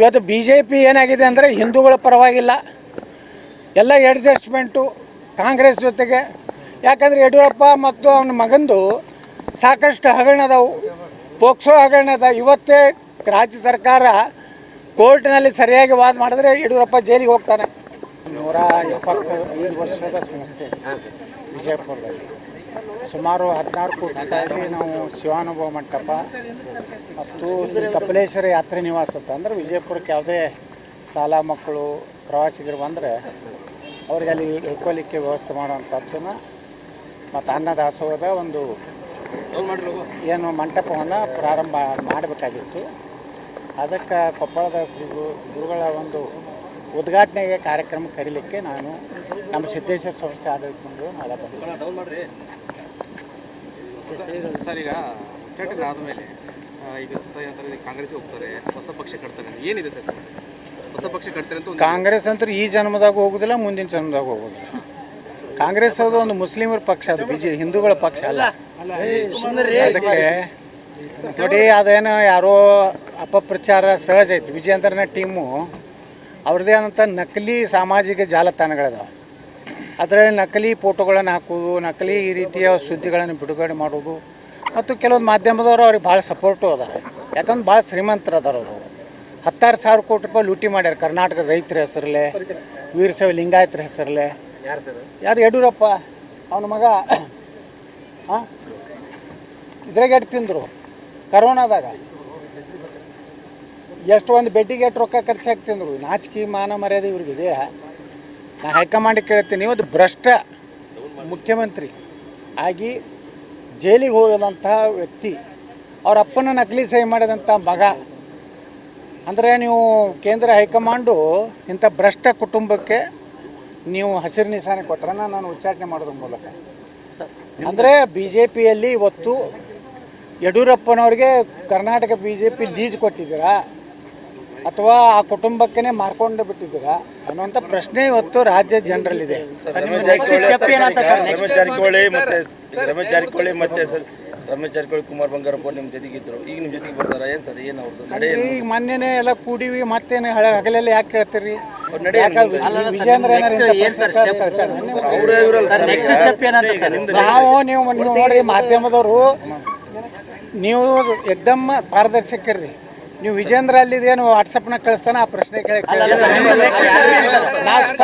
ಇವತ್ತು B J P ಏನಾಗಿದೆ ಅಂದರೆ ಹಿಂದೂಗಳ ಪರವಾಗಿಲ್ಲ. ಎಲ್ಲ ಅಡ್ಜಸ್ಟ್ಮೆಂಟು ಕಾಂಗ್ರೆಸ್ ಜೊತೆಗೆ. ಯಾಕಂದರೆ ಯಡಿಯೂರಪ್ಪ ಮತ್ತು ಅವನ ಮಗಂದು ಸಾಕಷ್ಟು ಹಗರಣದವು. ಪೋಕ್ಸೋ ಹಗರಣದ ಇವತ್ತೇ ರಾಜ್ಯ ಸರ್ಕಾರ ಕೋರ್ಟ್ನಲ್ಲಿ ಸರಿಯಾಗಿ ವಾದ ಮಾಡಿದ್ರೆ ಯಡಿಯೂರಪ್ಪ ಜೈಲಿಗೆ ಹೋಗ್ತಾನೆ. ನೂರ ಎಪ್ಪತ್ತು ಐದು ವರ್ಷದ ಸಂಸ್ಥೆ ವಿಜಯಪುರದಲ್ಲಿ. ಸುಮಾರು ಹದಿನಾರು ಕೋಟಿ ನಾವು ಶಿವಾನುಭವ ಮಂಟಪ, ಮತ್ತು ಶ್ರೀ ಕಪಿಲೇಶ್ವರ ಯಾತ್ರೆ ನಿವಾಸ ಅಂತ ಅಂದರೆ ವಿಜಯಪುರಕ್ಕೆ ಯಾವುದೇ ಶಾಲಾ ಮಕ್ಕಳು, ಪ್ರವಾಸಿಗರು ಬಂದರೆ ಅವ್ರಿಗೆ ಅಲ್ಲಿ ಇಳ್ಕೊಲಿಕ್ಕೆ ವ್ಯವಸ್ಥೆ ಮಾಡುವಂಥದ್ದನ್ನು ಮತ್ತು ಅನ್ನದಾಸೋಹದ ಒಂದು ಏನು ಮಂಟಪವನ್ನು ಪ್ರಾರಂಭ ಮಾಡಬೇಕಾಗಿತ್ತು. ಅದಕ್ಕೆ ಕೊಪ್ಪಳದ ಶ್ರೀ ಗುರು- ಗುರುಗಳ ಒಂದು ಉದ್ಘಾಟನೆಗೆ ಕಾರ್ಯಕ್ರಮ ಕರೀಲಿಕ್ಕೆ ನಾನು ನಮ್ಮ ಸಿದ್ದೇಶ್ವರ ಸಂಸ್ಥೆ ಆಡಳಿತ ಬಂದಿದ್ದೆ ಸರ್ ಈಗ ಉಚ್ಚಾಟನೆ ಆದಮೇಲೆ ಈಗ ಸುತ್ತ ಕಾಂಗ್ರೆಸ್ಗೆ ಹೋಗ್ತಾರೆ ಹೊಸ ಪಕ್ಷ ಕಟ್ತಾರೆ. ಏನಿದೆ ಸರ್? ಹೊಸ ಪಕ್ಷ ಕಟ್ತಾರೆ ಅಂತ ಕಾಂಗ್ರೆಸ್ ಅಂತೂ ಈ ಜನ್ಮದಾಗ ಹೋಗುದಿಲ್ಲ ಮುಂದಿನ ಜನ್ಮದಾಗ ಹೋಗುದಿಲ್ಲ. ಕಾಂಗ್ರೆಸ್ ಅದು ಒಂದು ಮುಸ್ಲಿಮರ ಪಕ್ಷ ಅದು ಬಿಜೆ ಹಿಂದೂಗಳ ಪಕ್ಷ ಅಲ್ಲ. ಅದಕ್ಕೆ ನೋಡಿ ಅದೇನೋ ಯಾರೋ ಅಪಪ್ರಚಾರ ಸಹಜ ಐತಿ. ವಿಜಯೇಂದ್ರನ ಟೀಮು ಅವ್ರದ್ದೇ ಆದಂಥ ನಕಲಿ ಸಾಮಾಜಿಕ ಜಾಲತಾಣಗಳಿದಾವೆ. ಅದರಲ್ಲಿ ನಕಲಿ ಫೋಟೋಗಳನ್ನು ಹಾಕೋದು ನಕಲಿ ಈ ರೀತಿಯ ಸುದ್ದಿಗಳನ್ನು ಬಿಡುಗಡೆ ಮಾಡೋದು. ಮತ್ತು ಕೆಲವೊಂದು ಮಾಧ್ಯಮದವರು ಅವ್ರಿಗೆ ಭಾಳ ಸಪೋರ್ಟು ಅದಾರೆ. ಯಾಕಂದ್ರೆ ಭಾಳ ಶ್ರೀಮಂತರು ಅದಾರ ಅವರು. ಹತ್ತಾರು ಸಾವಿರ ಕೋಟಿ ರೂಪಾಯಿ ಲೂಟಿ ಮಾಡ್ಯಾರ ಕರ್ನಾಟಕ ರೈತರ ಹೆಸರಲ್ಲೇ ವೀರಶೈವ ಲಿಂಗಾಯತರ ಹೆಸರಲ್ಲೇ. ಯಾರು ಯಡಿಯೂರಪ್ಪ. ಅವನ ಮಗ. ಹಾಂ? ಇದ್ರಾಗ ಎಟ್ಟು ತಿಂದರು. ಕರೋನಾದಾಗ. ಎಷ್ಟು ಒಂದು ಬೆಡ್ಡಿಗೆ ಎಷ್ಟು ರೊಕ್ಕ ಖರ್ಚಾಗಿ ತಿಂದರು ನಾಚಿಕೆ ಮಾನ ಮರ್ಯಾದೆ ಇವ್ರಿಗೆ ಇದೆಯಾ ನಾ ಹೈಕಮಾಂಡಿಗೆ ಕೇಳ್ತೀನಿ ಒಂದು ಭ್ರಷ್ಟ ಮುಖ್ಯಮಂತ್ರಿ ಆಗಿ ಜೈಲಿಗೆ ಹೋದಂತಹ ವ್ಯಕ್ತಿ, ಅವ್ರ ಅಪ್ಪನ ನಕಲಿ ಸಹಿ ಮಾಡಿದಂಥ ಮಗ. ಅಂದರೆ ನೀವು ಕೇಂದ್ರ ಹೈಕಮಾಂಡು ಇಂಥ ಭ್ರಷ್ಟ ಕುಟುಂಬಕ್ಕೆ ನೀವು ಹಸಿರು ನಿಶಾನೆ ಕೊಟ್ರನ್ನ ನಾನು ಉಚ್ಚಾಟನೆ ಮಾಡೋದ್ರ ಮೂಲಕ. ಅಂದರೆ ಬಿ ಜೆ ಪಿಯಲ್ಲಿ ಇವತ್ತು ಯಡಿಯೂರಪ್ಪನವ್ರಿಗೆ Karnataka B J P lease ಕೊಟ್ಟಿದ್ದೀರಾ? ಅಥವಾ ಆ ಕುಟುಂಬಕ್ಕೇನೆ ಮಾರ್ಕೊಂಡು ಬಿಟ್ಟಿದ್ದೀರಾ? ಅನ್ನುವಂಥ ಪ್ರಶ್ನೆ ಇವತ್ತು ರಾಜ್ಯ ಜನರಲ್ಲಿದೆ. ರಮೇಶ್ ಜಾರಕಿಹೊಳಿ ಮತ್ತೆ ರಮೇಶ್ ಜಾರಕಿಹೊಳಿ ಮತ್ತೆ ಸರ್ ರಮೇಶ್ ಜಾರಕಿಹೊಳಿ ಕುಮಾರ್ ಬಂಗಾರಪ್ಪ ನಿಮ್ಮ ಜೊತೆಗಿದ್ರು. ಈಗ ನಿಮ್ಮ ಜೊತೆಗೆ ಬರ್ತಾರ? ಏನು ಸರ್ ಏನು ಅವ್ರದ್ದು ನಡೆ ಏನು ಈಗ ಮೊನ್ನೆನೇ ಎಲ್ಲ ಕೂಡಿವಿ ಮತ್ತೇನು ಹಳೆ ಹಗಲೆಲ್ಲ ಯಾಕೆ ಕೇಳ್ತೀರಿ? ಅವ್ರ ನಡೆ ಏನು? ಅವ್ರೇ ಇವರಲ್ಲ ಸರ್ ನಾವು ನೀವು ನೀವು ನೋಡ್ರಿ ಮಾಧ್ಯಮದವರು ನೀವು ಎಕ್ದಮ್ ಪಾರದರ್ಶಕರ್ರಿ. ನೀವು ವಿಜೇಂದ್ರ ಅಲ್ಲಿದೇನು ವಾಟ್ಸಪ್ನಾಗ ಕಳಿಸ್ತಾನ ಆ ಪ್ರಶ್ನೆ ಕೇಳಿ ನಾ ಅಂತ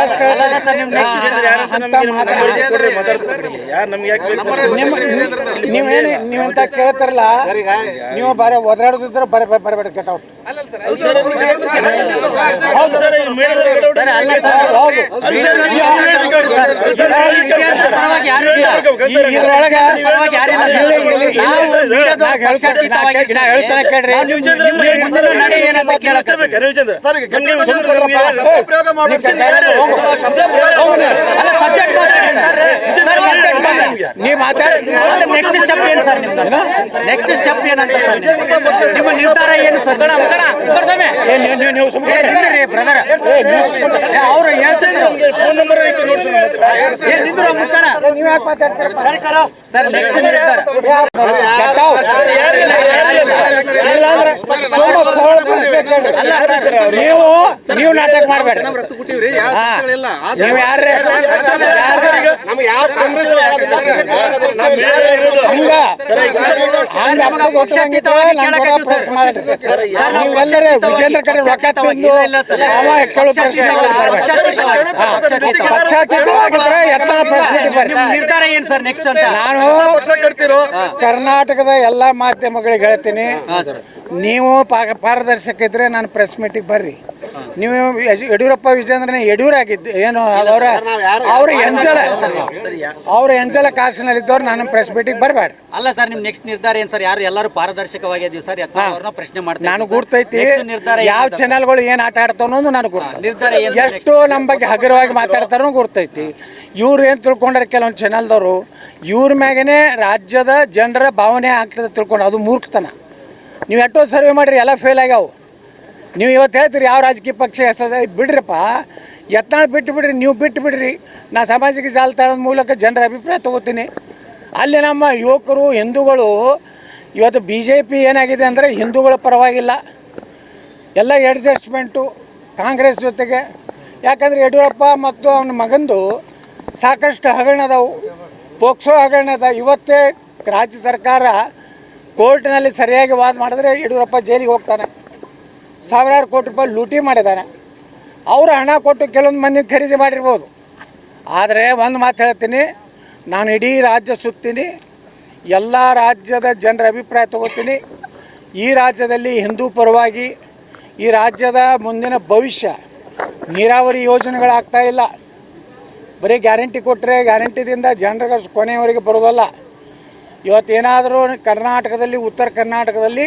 ನೀವು ನೀವೇನು ನೀವಂತ ಕೇಳ್ತಾರಲ್ಲ ನೀವು ಬರೀ ಒದರಾಡೋದಿದ್ರೆ ಬರ ಬರಬೇಡ ಗೆಟ್ ಔಟ್ ಪರವಾಗಿ ನಾವು ನೆಕ್ಸ್ಟ್ ಸ್ಟೆಪ್ ಏನು ಸರ್ ನಿಮ್ದು? ನೆಕ್ಸ್ಟ್ ಸ್ಟೆಪ್ ಏನಂತ ಸರ್? ನಿಮ್ಮ ನಿರ್ಧಾರ ಏನು ಸರ್? ನೀವು ನೀವು ನೀವು ಸುಮ್ಮನೆ ಬ್ರದರ್ ಅವ್ರು ಹೇಳ್ತಿದ್ರು? ಫೋನ್ ನಂಬರ್ ಐತೆ ನೋಡಿ ಸರ್ ನಮ್ಮ ಹತ್ರ. ಏನ್ ನಿಂದ್ರು ಮುಕ್ಕಣ ನೀವು ಯಾಕೆ ಮಾತಾಡ್ತೀರಪ್ಪ? ಸರ್ ನೆಕ್ಸ್ಟ್ ನಿರ್ಧಾರ Get out. ಇಲ್ಲಾಂದ್ರೆ ಸುಮ್ಮ ಸರಳ ಪ್ರಶ್ನೆ ಕೇಳ್ರಿ. ನೀವು ನೀವು ನಾಟಕ ಮಾಡಬೇಡ. ನೀವು ಯಾರೇ ನಮ್ಗೆ ಯಾವ ಕಾಂಗ್ರೆಸ್. ನೀವೆಲ್ಲರೇ ವಿಜೇಂದ್ರ ಕಡೆ ರೊಕ್ಕ ತಿಂದು ಅವ ಕೇಳೋ ಪ್ರಶ್ನೆ ಪಕ್ಷಾತೀತವಾಗಿದ್ರೆ ಎತ್ತ ಪ್ರಶ್ನೆ ಬರ್ರಿ ನಿಮ್ಮ ನಿರ್ಧಾರ ಏನು ಸರ್ ನೆಕ್ಸ್ಟ್ ಅಂತ? ನಾನು ಕರ್ನಾಟಕದ ಎಲ್ಲಾ ಮಾಧ್ಯಮಗಳಿಗೆ ಹೇಳ್ತೀನಿ. ನೀವು ಪಾರದರ್ಶಕ ಇದ್ರೆ ನಾನು ಪ್ರೆಸ್ ಮೀಟಿಗೆ ಬರ್ರಿ. ನೀವು ಯಡಿಯೂರಪ್ಪ ವಿಜೇಂದ್ರನೇ ಯಡಿಯೂರಾಗಿದ್ದು ಏನು ಅವರ ಅವ್ರ ಎಂಜಲ ಅವ್ರ ಎಂಜಲ ಕಾಸಿನಲ್ಲಿದ್ದವ್ರು ನಾನು ಪ್ರೆಸ್ ಮೀಟಿಗೆ ಬರಬೇಡ ಅಲ್ಲ ಸರ್ ನಿಮ್ ನೆಕ್ಸ್ಟ್ ನಿರ್ಧಾರ ಏನ್ ಸರ್? ಯಾರು ಎಲ್ಲರೂ ಪಾರದರ್ಶಕವಾಗಿದ್ದೀವಿ ಸರ್ ಅವ್ರನ್ನ ಪ್ರಶ್ನೆ ಮಾಡ್ತಾರೆ ನಾನು ಗುರ್ತೈತಿ ನಿರ್ಧಾರ ಯಾವ? ಚಾನೆಲ್ಗಳು ಏನು ಆಟ ಆಡ್ತಾವ ಅನ್ನೋದು ನಾನು ಗುರ್ತೈತಿ ನಿರ್ಧಾರ ಎಷ್ಟು ನಮ್ಮ ಬಗ್ಗೆ ಹಗುರವಾಗಿ ಮಾತಾಡ್ತಾರೋ ಗುರ್ತೈತಿ. ಇವ್ರು ಏನು ತಿಳ್ಕೊಂಡ್ರೆ ಕೆಲವೊಂದು ಚಾನಲ್ದವರು ಇವ್ರ ಮ್ಯಾಗೇನೆ ರಾಜ್ಯದ ಜನರ ಭಾವನೆ ಆಗ್ತದೆ ತಿಳ್ಕೊಂಡು ಅದು ಮೂರ್ಖತನ. ನೀವು ಎಷ್ಟೋ ಸರ್ವೆ ಮಾಡಿರಿ ಎಲ್ಲ ಫೇಲ್ ಆಗ್ಯಾವ. ನೀವು ಇವತ್ತು ಹೇಳ್ತೀರಿ ಯಾವ ರಾಜಕೀಯ ಪಕ್ಷ ಹೆಸರು ಬಿಡ್ರಪ್ಪ. ಯತ್ನಾಳ್ ಬಿಟ್ಟು ಬಿಡ್ರಿ, ನೀವು ಬಿಟ್ಟು ಬಿಡ್ರಿ. ನಾ ಸಾಮಾಜಿಕ ಜಾಲತಾಣದ ಮೂಲಕ ಜನರ ಅಭಿಪ್ರಾಯ ತಗೋತೀನಿ. ಅಲ್ಲಿ ನಮ್ಮ ಯುವಕರು, ಹಿಂದೂಗಳು, ಇವತ್ತು ಬಿ ಜೆ ಪಿ ಏನಾಗಿದೆ ಅಂದರೆ ಹಿಂದೂಗಳ ಪರವಾಗಿಲ್ಲ. ಎಲ್ಲ ಅಡ್ಜಸ್ಟ್ಮೆಂಟು ಕಾಂಗ್ರೆಸ್ ಜೊತೆಗೆ. ಯಾಕಂದರೆ ಯಡಿಯೂರಪ್ಪ ಮತ್ತು ಅವನ ಮಗಂದು ಸಾಕಷ್ಟು ಹಗರಣ ಅದಾವು. ಪೋಕ್ಸೋ ಹಗರಣ ಅದ ಇವತ್ತೇ ರಾಜ್ಯ ಸರ್ಕಾರ ಕೋರ್ಟ್ನಲ್ಲಿ ಸರಿಯಾಗಿ ವಾದ ಮಾಡಿದ್ರೆ ಯಡಿಯೂರಪ್ಪ ಜೈಲಿಗೆ ಹೋಗ್ತಾನೆ. ಸಾವಿರಾರು ಕೋಟಿ ರೂಪಾಯಿ ಲೂಟಿ ಮಾಡಿದ್ದಾನೆ. ಅವರು ಹಣ ಕೊಟ್ಟು ಕೆಲವೊಂದು ಮಂದಿ ಖರೀದಿ ಮಾಡಿರ್ಬೋದು. ಆದರೆ ಒಂದು ಮಾತು ಹೇಳ್ತೀನಿ, ನಾನು ಇಡೀ ರಾಜ್ಯ ಸುತ್ತೀನಿ, ಎಲ್ಲ ರಾಜ್ಯದ ಜನರ ಅಭಿಪ್ರಾಯ ತಗೋತೀನಿ. ಈ ರಾಜ್ಯದಲ್ಲಿ ಹಿಂದೂ ಪರವಾಗಿ, ಈ ರಾಜ್ಯದ ಮುಂದಿನ ಭವಿಷ್ಯ ನೀರಾವರಿ ಯೋಜನೆಗಳಾಗ್ತಾ ಇಲ್ಲ. ಬರೀ ಗ್ಯಾರಂಟಿ ಕೊಟ್ಟರೆ ಗ್ಯಾರಂಟಿದಿಂದ ಜನರಿಗೆ ಕೊನೆಯವರೆಗೆ ಬರೋದಲ್ಲ. ಇವತ್ತೇನಾದರೂ ಕರ್ನಾಟಕದಲ್ಲಿ, ಉತ್ತರ ಕರ್ನಾಟಕದಲ್ಲಿ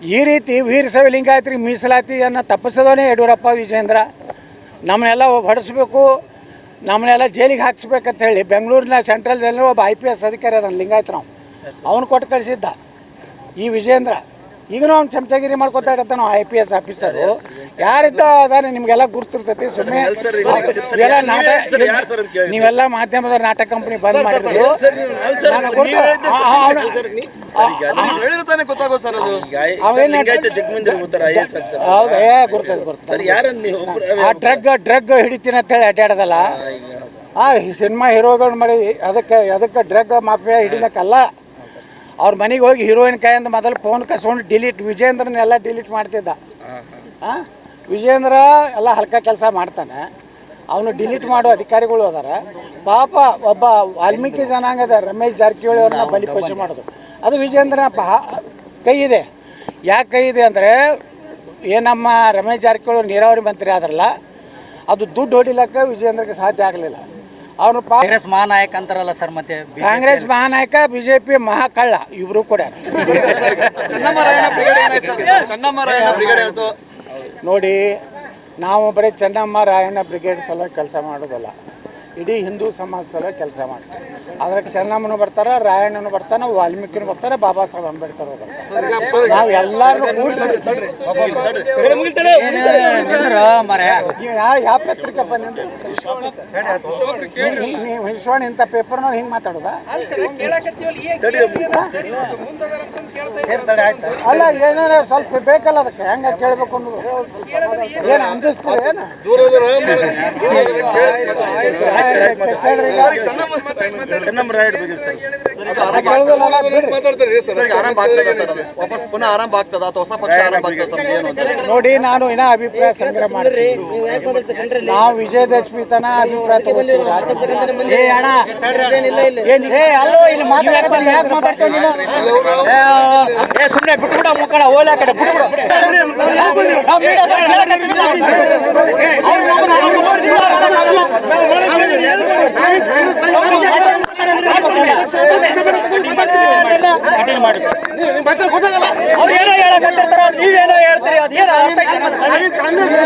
ಈ ರೀತಿ ವೀರ ಲಿಂಗಾಯತ್ರಿ ಮೀಸಲಾತಿ ಮೀಸಲಾತಿಯನ್ನು ತಪ್ಪಿಸೋದೇ ಯಡಿಯೂರಪ್ಪ ವಿಜೇಂದ್ರ ನಮ್ಮನ್ನೆಲ್ಲ ಹೊಡೆಸ್ಬೇಕು ನಮ್ಮನ್ನೆಲ್ಲ ಜೈಲಿಗೆ ಹಾಕ್ಸ್ಬೇಕಂತ ಹೇಳಿ ಬೆಂಗಳೂರಿನ ಸೆಂಟ್ರಲ್ ಜೈಲಿನ ಒಬ್ಬ ಐ ಪಿ ಎಸ್ ಅಧಿಕಾರಿ ಅದನ್ನು ಲಿಂಗಾಯತ್ರ ಅವನು ಕೊಟ್ಟು ಕಳಿಸಿದ್ದ. ಈ ವಿಜೇಂದ್ರ ಈಗನೂ ಅವ್ನು ಚಮಚಗಿರಿ ಮಾಡ್ಕೊತಾ ಇರತ್ತಾನೋ ಐ ಪಿ ಎಸ್ ಆಫೀಸರು ಯಾರಿದ್ದ ಅದಾನೆ ನಿಮ್ಗೆಲ್ಲ ಗುರ್ತಿರ್ತೈತಿ ಸುಮ್ಮನೆ ಇವೆಲ್ಲ ನಾಟಕ ನೀವೆಲ್ಲ ಮಾಧ್ಯಮದ ನಾಟಕ ಕಂಪನಿ ಬಂದ್ ಮಾಡಿದ್ರು ಆ ಡ್ರಗ್ ಡ್ರಗ್ ಹಿಡಿತೀನಿ ಅಂತ ಹೇಳಿ ಅಡ್ಡಾಡದಲ್ಲ ಆ ಸಿನಿಮಾ ಹೀರೋಗಳು ಮಾಡಿ ಅದಕ್ಕೆ ಅದಕ್ಕೆ ಡ್ರಗ್ ಮಾಫಿಯಾ ಹಿಡಿಲಕ್ಕಲ್ಲ ಅವ್ರ ಮನೆಗೆ ಹೋಗಿ ಹೀರೋಯಿನ್ ಅಂತ ಮೊದಲು ಫೋನ್ ಕಸ್ಕೊಂಡು ಡಿಲೀಟ್ ವಿಜೇಂದ್ರನೆಲ್ಲ ಡಿಲೀಟ್ ಮಾಡ್ತಿದ್ದ. ಆ? ವಿಜೇಂದ್ರ ಎಲ್ಲ ಹಲ್ಕ ಕೆಲಸ ಮಾಡ್ತಾನೆ. ಅವನು ಡಿಲೀಟ್ ಮಾಡೋ ಅಧಿಕಾರಿಗಳು ಅದಾರ. ಪಾಪ ಒಬ್ಬ ವಾಲ್ಮೀಕಿ ಜನಾಂಗದ ರಮೇಶ್ ಜಾರಕಿಹೊಳಿ ಅವ್ರನ್ನ ಬಲಿಪಶು ಮಾಡೋದು. ಅದು ವಿಜೇಂದ್ರನ ಪಾ ಕೈ ಇದೆ. ಯಾಕೆ ಕೈ ಇದೆ ಅಂದರೆ ಏನಮ್ಮ ರಮೇಶ್ ಜಾರಕಿಹೊಳಿ ನೀರಾವರಿ ಮಂತ್ರಿ ಆದ್ರಲ್ಲ ಅದು ದುಡ್ಡು ಹೊಡಿಲಕ್ಕ ವಿಜೇಂದ್ರಗೆ ಸಾಧ್ಯ ಆಗಲಿಲ್ಲ. ಅವನು ಕಾಂಗ್ರೆಸ್ ಮಹಾನಾಯಕ ಅಂತಾರಲ್ಲ ಸರ್ ಮತ್ತೆ ಕಾಂಗ್ರೆಸ್ ಮಹಾನಾಯಕ ಬಿಜೆಪಿ ಮಹಾಕಳ್ಳ ಇಬ್ರು ಕೂಡ. ಚನ್ನಮ್ಮರಾಯಣ ಬ್ರಿಗೇಡ್ ಚನ್ನಮ್ಮರಾಯಣ ಬ್ರಿಗೇಡ್ ನೋಡಿ ನಾವು ಬರೀ ಚೆನ್ನಮ್ಮ ರಾಯಣ್ಣ ಬ್ರಿಗೇಡ್ ಸಲ ಕೆಲಸ ಮಾಡೋದಲ್ಲ. ಇಡೀ ಹಿಂದೂ ಸಮಾಜ ಸಲ ಕೆಲಸ ಮಾಡ್ತಾರೆ. ಅದ್ರಾಗ ಚೆನ್ನಮ್ಮನು ಬರ್ತಾರೆ ರಾಯಣ್ಣನು ಬರ್ತಾನೆ ವಾಲ್ಮೀಕಿನೂ ಬರ್ತಾರೆ ಬಾಬಾ ಸಾಹೇಬ್ ಅಂಬೇಡ್ಕರ್ ಅವ್ರು ಬರ್ತಾರೆ. ನಾವು ಎಲ್ಲರೂ ಯಾವ ಯಾವ ಪತ್ರಿಕೆ ಬಂದಿದ್ದು ನೀವು ವಿಶ್ವಣ ಇಂಥ ಪೇಪರ್ನವ್ರು ಹಿಂಗೆ ಮಾತಾಡೋದ? ಅಲ್ಲ ಏನಾರ ಸ್ವಲ್ಪ ಬೇಕಲ್ಲ ಅದಕ್ಕೆ ಹೆಂಗ ಕೇಳ್ಬೇಕು ಅನ್ನೋದು. ಏನು ಅಂಜಿಸ್ತೀರಿ ಏನು? ಕೇಳ್ರಿ ಈಗ. ಚೆನ್ನಮ್ಮ ರಾಯಡ್ ಬಗ್ಗೆ ಸರ್ ಕೇಳೋದಿಲ್ಲ, ಬಿಡ್ರಿ. ಸರ್ ಆರಂಭ ಆಗ್ತದ ಸರ್ ವಾಪಸ್ ಪುನಃ ಆರಂಭ ಆಗ್ತದ ಅಥವಾ ಹೊಸ ಪಕ್ಷ ಆರಂಭ ಆಗ್ತದ ನೋಡಿ ನಾನು ಇನ್ನ ಅಭಿಪ್ರಾಯ ಸಂಗ್ರಹ ಮಾಡಿ ನಾವು ವಿಜಯದಶಮಿ ತನ ಅಭಿಪ್ರಾಯ ಸುಮ್ಮನೆ ಬಿಟ್ಬಿಡ ಮಕ್ಕಳ ಓಲಾ ಕಡೆ ಬಿಟ್ಬಿಡು ನಾವು ಮೀಡಿಯಾದವ್ರು ಕೇಳಕತ್ತಿದ್ದಿಲ್ಲ ಅಂತಿದ್ದೆ. ಅವ್ರು ನಮ್ಮನ್ನ ಹಂಗೆ ನೋಡಿ ನೀವು ಮಾತಾಡಕ್ಕಾಗಲ್ಲ. Continue ಮಾಡಿ. ಅವ್ರು ಏನೋ ಹೇಳಕತ್ತಿರ್ತಾರ ನೀವೇನೋ ಹೇಳ್ತೀರಿ ಅದೇನು